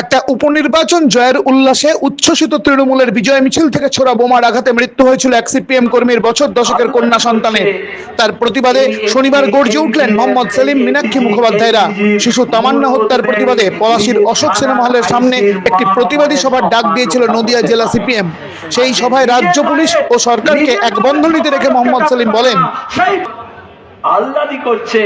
একটা উপনির্বাচন জয়ের উল্লাসে উচ্ছ্বসিত তৃণমূলের বিজয় মিছিল থেকে ছোড়া বোমার আঘাতে মৃত্যু হয়েছিল এক সিপিএম কর্মীর বছর দশকের কন্যা সন্তানের। তার প্রতিবাদে শনিবার গর্জে উঠলেন মোহাম্মদ সেলিম মীনাক্ষী মুখোপাধ্যায়রা। শিশু তামান্না হত্যার প্রতিবাদে পলাশির অশোক সিনেমা হলের সামনে একটি প্রতিবাদী সভার ডাক দিয়েছিল নদিয়া জেলা সিপিএম। সেই সভায় রাজ্য পুলিশ ও সরকারকে এক বন্ধনীতে রেখে মোহাম্মদ সেলিম বলেন আল্লাদি করছে।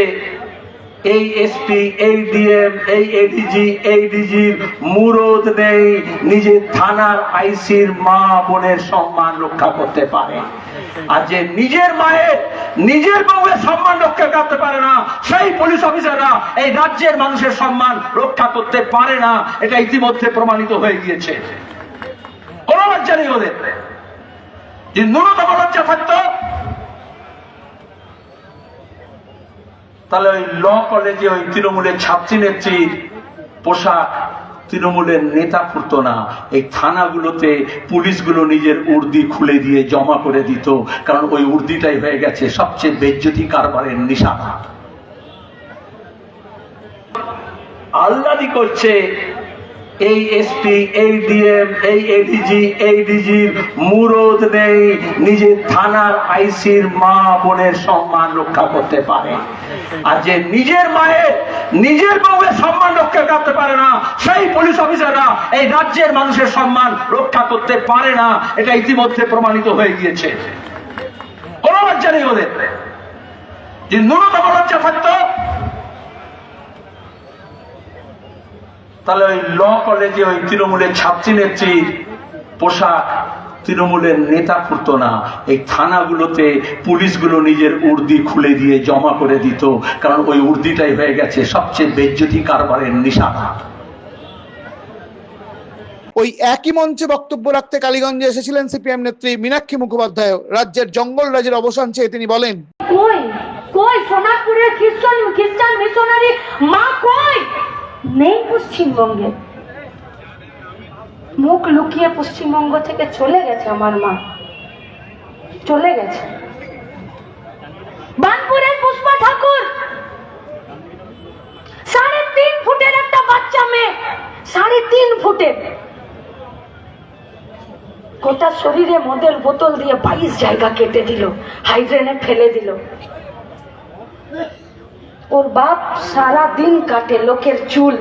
এই এসপি এই ডিএম এই এডিজি এই ডিজির মুরদ নেই, নিজের থানার আইসির মা বোনের সম্মান রক্ষা করতে পারে। আর যে নিজের মায়ের, নিজের বউয়ের সম্মান রক্ষা করতে পারে না, সেই পুলিশ অফিসাররা এই রাজ্যের মানুষের সম্মান রক্ষা করতে পারে না, এটা ইতিমধ্যে প্রমাণিত হয়ে গিয়েছে। কোনো লজ্জা নেই ওদের। যে ন্যূনতম লজ্জা থাকতো তাহলে ওই ল কলেজে ওই তৃণমূলের ছাত্রী নেত্রীর পোশাক তৃণমূলের নেতা ফুরতো না। এই থানাগুলোতে পুলিশগুলো নিজের উর্দি খুলে দিয়ে জমা করে দিত, কারণ ওই উর্দিটাই হয়ে গেছে সবচেয়ে বেজ্জতি কারবারের নিশানা আল্লাদি করছে এই এসপি এই ডিএম এই এডিজি এই ডিজির মুরদ নেই। থানার আইসির মা বোনের সম্মান রক্ষা করতে পারে। আর যে নিজের মায়ের, নিজের বউয়ের সম্মান রক্ষা করতে পারে না, সেই পুলিশ অফিসাররা এই রাজ্যের মানুষের সম্মান রক্ষা করতে পারে না। এটা ইতিমধ্যে প্রমাণিত হয়ে গিয়েছে। কোনো লজ্জা নেই ওদের। যে ন্যূনতম লজ্জা থাকতো তাহলে ওই ল কলেজে ওই তৃণমূলের ছাত্রী নেত্রীর পোশাক তৃণমূলের নেতা ফুরতো না। এই থানাগুলোতে পুলিশগুলো নিজের উর্দি খুলে দিয়ে জমা করে দিত। কারণ ওই উর্দিটাই হয়ে গেছে সবচেয়ে বেজ্জতি কারবারের নিশানা। ওই একই মঞ্চে বক্তব্য রাখতে কালীগঞ্জে এসেছিলেন সিপিএম নেত্রী মীনাক্ষী মুখোপাধ্যায়। রাজ্যের জঙ্গল রাজের অবসান চেয়ে তিনি বলেন কই? কই? সোনারপুরের খ্রিস্টান খ্রিস্টান মিশনারি মা কই? নেই পশ্চিমবঙ্গে। মুখ লুকিয়ে পশ্চিমবঙ্গ থেকে চলে গেছে আমার মা। চলে গেছে। বানপুরের পুষ্পা ঠাকুর। সাড়ে তিন ফুটের একটা বাচ্চা মেয়ে। সাড়ে তিন ফুটের। গোটা শরীরে মদের বোতল দিয়ে বাইশ জায়গা কেটে দিল, হাইড্রেনে ফেলে দিল। ওর বাপ সারা দিন কাটে লোকের চুল।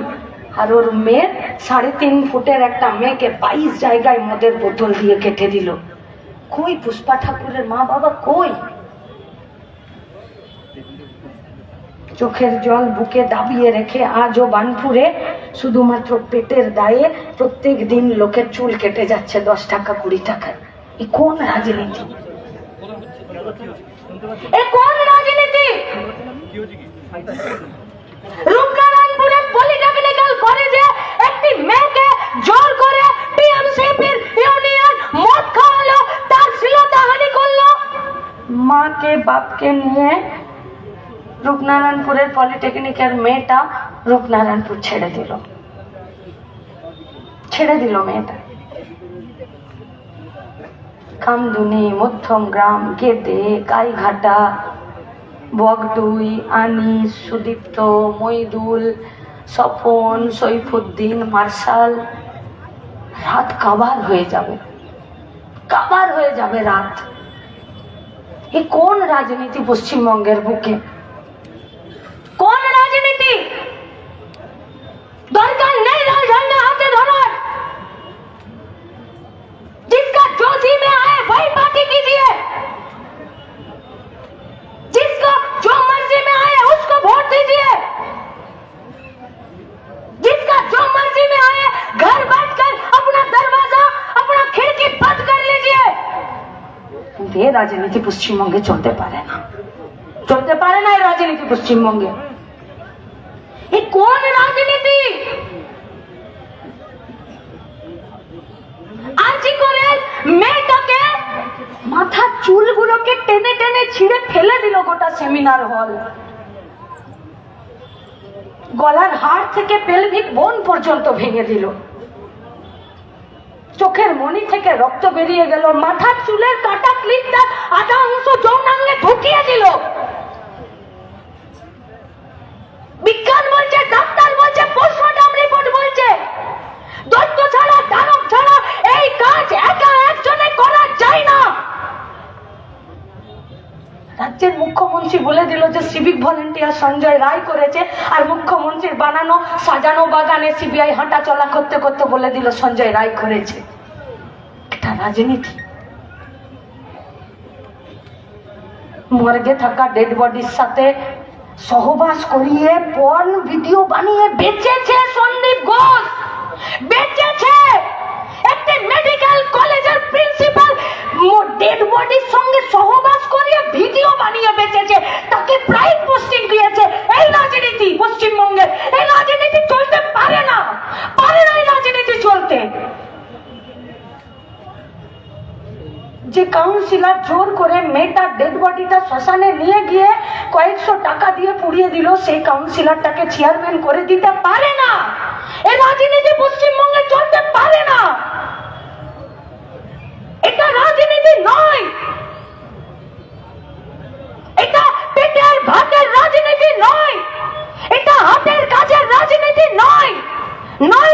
আর ওর মেয়ে সাড়ে তিন ফুটের একটা মেয়েকে বাইশ জায়গায় মদের বোতল দিয়ে কেটে দিল। কই পুষ্পা ঠাকুরের মা বাবা কই? চোখের জল বুকে দাবিয়ে রেখে আজও বানপুরে, শুধুমাত্র পেটের দায়ে প্রত্যেক দিন লোকের চুল কেটে যাচ্ছে দশ টাকা, কুড়ি টাকায় এ কোন রাজনীতি? এ কোন করল। মাকে, বাপকে নিয়ে রূপনারায়ণপুরের পলিটেকনিকের মেয়েটা রূপনারায়ণপুর ছেড়ে দিল। ছেড়ে দিল মেয়েটা। কামদুনি মধ্যম গ্রাম, গেদে গাইঘাটা বগডুই আনিস, সুদীপ্ত, মইদুল স্বপন সৈফুদ্দিন, মার্শাল। রাত কাবার হয়ে যাবে। কাবার হয়ে যাবে রাত। এ কোন রাজনীতি পশ্চিমবঙ্গের বুকে? দিয়ে রাজনীতি পশ্চিমবঙ্গে চলতে পারে না। চলতে পারে না এই রাজনীতি পশ্চিমবঙ্গে। কোন রাজনীতি? করে? মেয়েটাকে চুলগুলোকে টেনে টেনে ছিঁড়ে ফেলে দিল গোটা সেমিনার হল। গলার হাড় থেকে পেলভিক বোন পর্যন্ত ভেঙে দিল। চোখের মনি থেকে রক্ত বেরিয়ে গেল, মাথার চুলের কাটা ক্লিপটা আধা অংশ যৌনাঙ্গে ঢুকিয়ে দিল। বিজ্ঞান বলছে, ডাক্তার বলছে, পোস্টমর্টম রিপোর্ট বলছে, দৈত্য ছাড়া, দানব ছাড়া এই কাজ একা একজনে করা যায় না। রাজ্যের মুখ্যমন্ত্রী বলে দিল যে সিভিক ভলেন্টিয়ার সঞ্জয় রায় করেছে, আর মুখ্যমন্ত্রীর বানানো, সাজানো বাগানে সিবিআই হাঁটা চলা করতে করতে বলে দিল, সঞ্জয় রায় করেছে। রাজনীতি মর্গে থাকা ডেড বডির সাথে সহবাস করিয়ে পর্ন ভিডিও বানিয়ে বেচেছে সন্দীপ ঘোষ। বেচেছে! একটি মেডিকেল কলেজের প্রিন্সিপাল ডেড বডির সঙ্গে সহবাস করিয়ে ভিডিও বানিয়ে বেচেছে। তাকে প্রাইজ পোস্টিং দিয়েছে। এই রাজনীতি পশ্চিমবঙ্গে। এই রাজনীতি চলতে পারে না পারে না এই রাজনীতি চলতে যে কাউন্সিলর জোর করে মেয়েটার ডেড বডিটা শ্মশানে নিয়ে গিয়ে কয়েকশো টাকা দিয়ে পুড়িয়ে দিল, সেই কাউন্সিলরটাকে চেয়ারম্যান করে দিতে পারে না। এই রাজনীতি পশ্চিমবঙ্গে চলতে পারে না। এটা রাজনীতি নয়। এটা পেটের ভাতের রাজনীতি নয়। এটা হাতের কাজের রাজনীতি নয়। নয়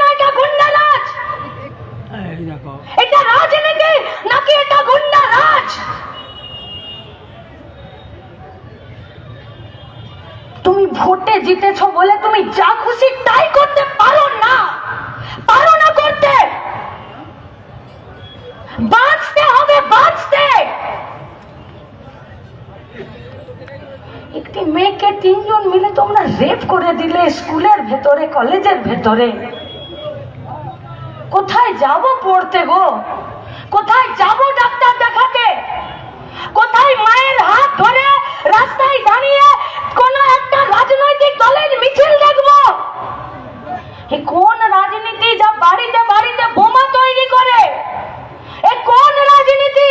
না এটা গুন্ডারাজ। এটা রাজনীতি নাকি এটা গুন্ডারাজ? তুমি ভোটে জিতেছো বলে তুমি যা খুশি তাই করতে পারো না। পারো না করতে। বাঁচতে হবে বাঁচতে। একটি মেয়েকে তিনজন মিলে তোমরা রেপ করে দিলে স্কুলের ভেতরে কলেজের ভেতরে। কোথায় যাব পড়তে গো? কোথায় যাব ডাক্তার দেখাতে? কোথায় মায়ের হাত ধরে রাস্তায় দাঁড়িয়ে কোন একটা রাজনৈতিক দলের মিছিল দেখব? কোন রাজনীতি যা বাড়িতে বাড়িতে বোমা তৈরি করে? এ কোন রাজনীতি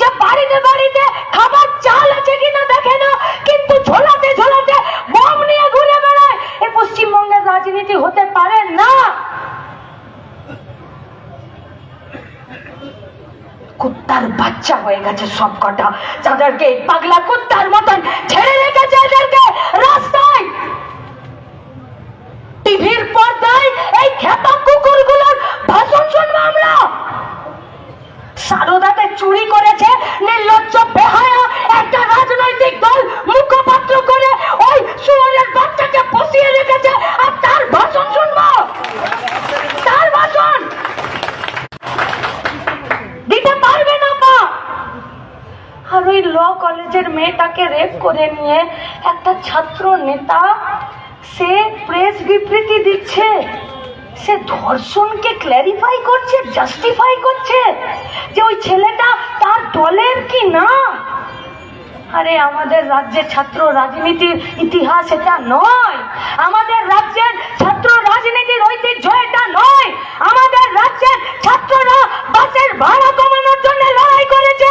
যে বাড়িতে বাড়িতে খাবার চাল আছে কিনা দেখে না, কিন্তু ঝোলাতে ঝোলাতে বোম নিয়ে ঘুরে বেড়ায়? এ পশ্চিমবঙ্গের রাজনীতি হতে পারে না। কুত্তার বাচ্চা হয়ে গেছে সব কটা যাদেরকে পাগলা কুত্তার মতন ছেড়ে রেখেছে এদেরকে রাস্তায়। টিভির পর্দায় এই খেপা কুকুরগুলোর ভাষণ শুনব আমরা। সারদাতে চুরি করেছে, নির্লজ্জ বেহায়া একটা রাজনৈতিক দল মুখপাত্র করে ওই শুয়ারের বাচ্চাকে বসিয়ে রেখেছে আর তার ভাষণ শুনব তার ভাষণ দিতে পারবে না পা আর ওই ল কলেজের মেয়েটাকে রেপ করে নিয়ে একটা ছাত্র নেতা সে প্রেস বিবৃতি দিচ্ছে। সে ধর্ষণকে ক্ল্যারিফাই করছে জাস্টিফাই করছে যে ওই ছেলেটা তার দলের কি না? আরে আমাদের রাজ্যের ছাত্র রাজনীতির ইতিহাস এটা নয়। আমাদের রাজ্যের ছাত্র রাজনীতির ঐতিহ্য এটা নয়। আমাদের রাজ্যের ছাত্ররা বাসের ভাড়া কমানোর জন্য লড়াই করেছে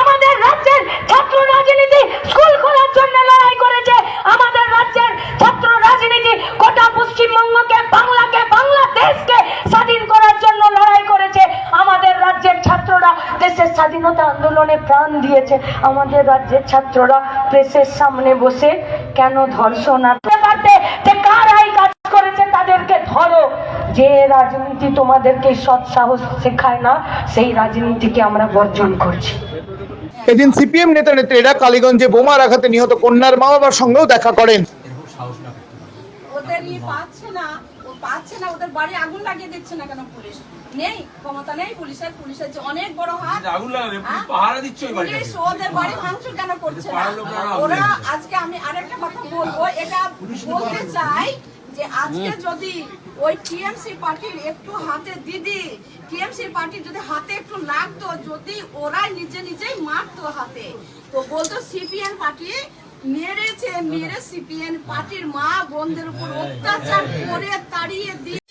আমাদের রাজ্যের ছাত্র রাজনীতি স্কুল খোলার জন্য লড়াই করেছে আমাদের রাজ্যের ছাত্র রাজনীতি গোটা পশ্চিমবঙ্গকে বাংলাকে বাংলাদেশকে স্বাধীন করার জন্য লড়াই করেছে আমাদের রাজ্যের ছাত্ররা দেশের স্বাধীনতা আন্দোলনে প্রাণ দিয়েছে আমাদের রাজ্যের ছাত্ররা। প্রেসের সামনে বসে কেন ধর্ষণ যে কার এই কাজ করেছে তাদেরকে ধরো। যে রাজনীতি তোমাদেরকে সৎ সাহস শেখায় না সেই রাজনীতিকে আমরা বর্জন করছি। এদিন সিপিএম নেতা নেত্রীরা কালীগঞ্জে বোমার আঘাতে নিহত কন্যার মা বাবার সঙ্গেও দেখা করেন। ওদের পাচ্ছে না? পাচ্ছে না ওদের বাড়ি আগুন লাগিয়ে দিচ্ছে না কেন পুলিশ? নেই ক্ষমতা নেই পুলিশের পুলিশের যে অনেক বড় হাত। আগুন লাগাবে পুলিশ হ্যাঁ? পাহারা দিচ্ছে ওই পুলিশ ওদের বাড়ি ভাঙচুর কেন করছে না? ওরা আজকে আমি আরেকটা কথা বলব এটা বলতে চাই যে আজকে যদি ওই টিএমসি পার্টির একটু হাতে দিদি টিএমসি পার্টির যদি হাতে একটু লাগতো যদি ওরাই নিজে নিজেই মারতো হাতে তো বলতো সিপিএন পার্টি মেরেছে মেরে সিপিএন পার্টির মা বোনদের উপর অত্যাচার করে তাড়িয়ে দিয়ে